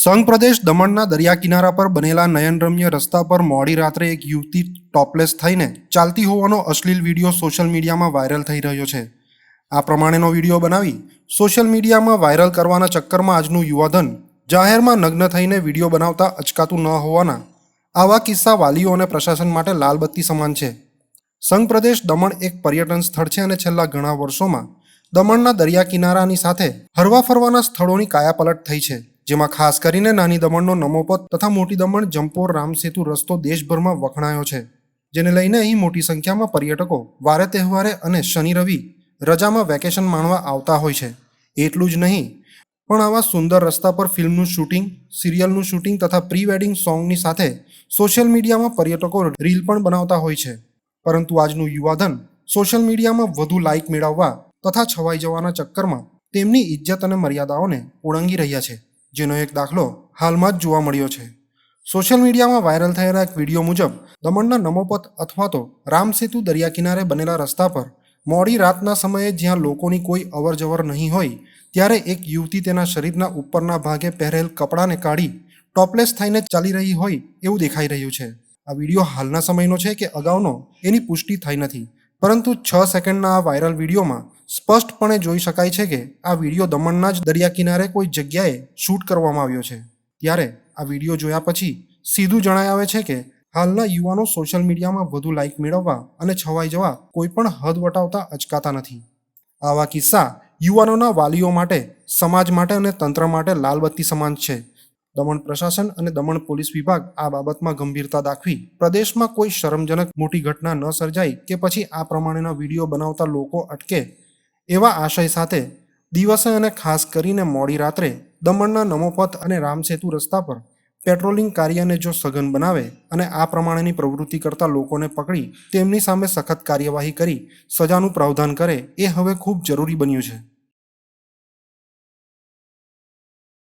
સંઘ પ્રદેશ દમણના દરિયા કિનારા પર બનેલા નયનરમ્ય રસ્તા પર મોડી રાત્રે એક યુવતી ટોપલેસ થઈને ચાલતી હોવાનો અશ્લીલ વીડિયો સોશિયલ મીડિયામાં વાયરલ થઈ રહ્યો છે. આ પ્રમાણેનો વીડિયો બનાવી સોશિયલ મીડિયામાં વાયરલ કરવાના ચક્કરમાં આજનું યુવાધન જાહેરમાં નગ્ન થઈને વીડિયો બનાવતા અચકાતું ન હોવાના આવા કિસ્સા વાલીઓ અને પ્રશાસન માટે લાલબત્તી સમાન છે. સંઘ પ્રદેશ દમણ એક પર્યટન સ્થળ છે અને છેલ્લા ઘણા વર્ષોમાં દમણના દરિયા કિનારાની સાથે હરવા ફરવાના સ્થળોની કાયાપલટ થઈ છે. જેમાં ખાસ કરીને નાની દમણનો નમોપત તથા મોટી દમણ જમ્પોર રામસેતુ રસ્તો દેશભરમાં વખણાયો છે. જેને લઈને અહીં મોટી સંખ્યામાં પર્યટકો વારે તહેવારે અને શનિ રવિ રજામાં વેકેશન માણવા આવતા હોય છે. એટલું જ નહીં, પણ આવા સુંદર રસ્તા પર ફિલ્મનું શૂટિંગ, સિરિયલનું શૂટિંગ તથા પ્રી વેડિંગ સોંગની સાથે સોશિયલ મીડિયામાં પર્યટકો રીલ પણ બનાવતા હોય છે. પરંતુ આજનું યુવાધન સોશિયલ મીડિયામાં વધુ લાઇક મેળવવા તથા છવાઈ જવાના ચક્કરમાં તેમની ઇજ્જત અને મર્યાદાઓને ઓળંગી રહ્યા છે. જેનો એક દાખલો હાલમાં જ જોવા મળ્યો છે. સોશિયલ મીડિયામાં વાયરલ થયેલા એક વીડિયો મુજબ, દમણના નમોપથ અથવા તો રામસેતુ દરિયા કિનારે બનેલા રસ્તા પર મોડી રાતના સમયે જ્યાં લોકોની કોઈ અવરજવર નહીં હોય, ત્યારે એક યુવતી તેના શરીરના ઉપરના ભાગે પહેરેલ કપડાને કાઢી ટોપલેસ થઈને ચાલી રહી હોય એવું દેખાઈ રહ્યું છે. આ વીડિયો હાલના સમયનો છે કે અગાઉનો, એની પુષ્ટિ થઈ નથી. પરંતુ છ સેકન્ડના આ વાયરલ વિડીયોમાં સ્પષ્ટપણે જોઈ શકાય છે કે આ વીડિયો દમણના જ દરિયા કિનારે કોઈ જગ્યાએ શૂટ કરવામાં આવ્યો છે. ત્યારે આ વીડિયો જોયા પછી સીધું જણાય આવે છે કે હાલના યુવાનો સોશિયલ મીડિયામાં વધુ લાઇક મેળવવા અને છવાઈ જવા કોઈ પણ હદ વટાવતા અચકાતા નથી. આવા કિસ્સા યુવાનોના વાલીઓ માટે, સમાજ માટે અને તંત્ર માટે લાલબત્તી સમાન છે. દમણ પ્રશાસન અને દમણ પોલીસ વિભાગ આ બાબતમાં ગંભીરતા દાખવી પ્રદેશમાં કોઈ શરમજનક મોટી ઘટના ન સર્જાય કે પછી આ પ્રમાણેના વીડિયો બનાવતા લોકો અટકે એવા આશય સાથે દિવસે અને ખાસ કરીને મોડી રાત્રે દમણના નમોપથ અને રામસેતુ રસ્તા પર પેટ્રોલિંગ કાર્યને જો સઘન બનાવે અને આ પ્રમાણેની પ્રવૃત્તિ કરતા લોકોને પકડી તેમની સામે સખત કાર્યવાહી કરી સજાનું પ્રાવધાન કરે, એ હવે ખૂબ જરૂરી બન્યું છે.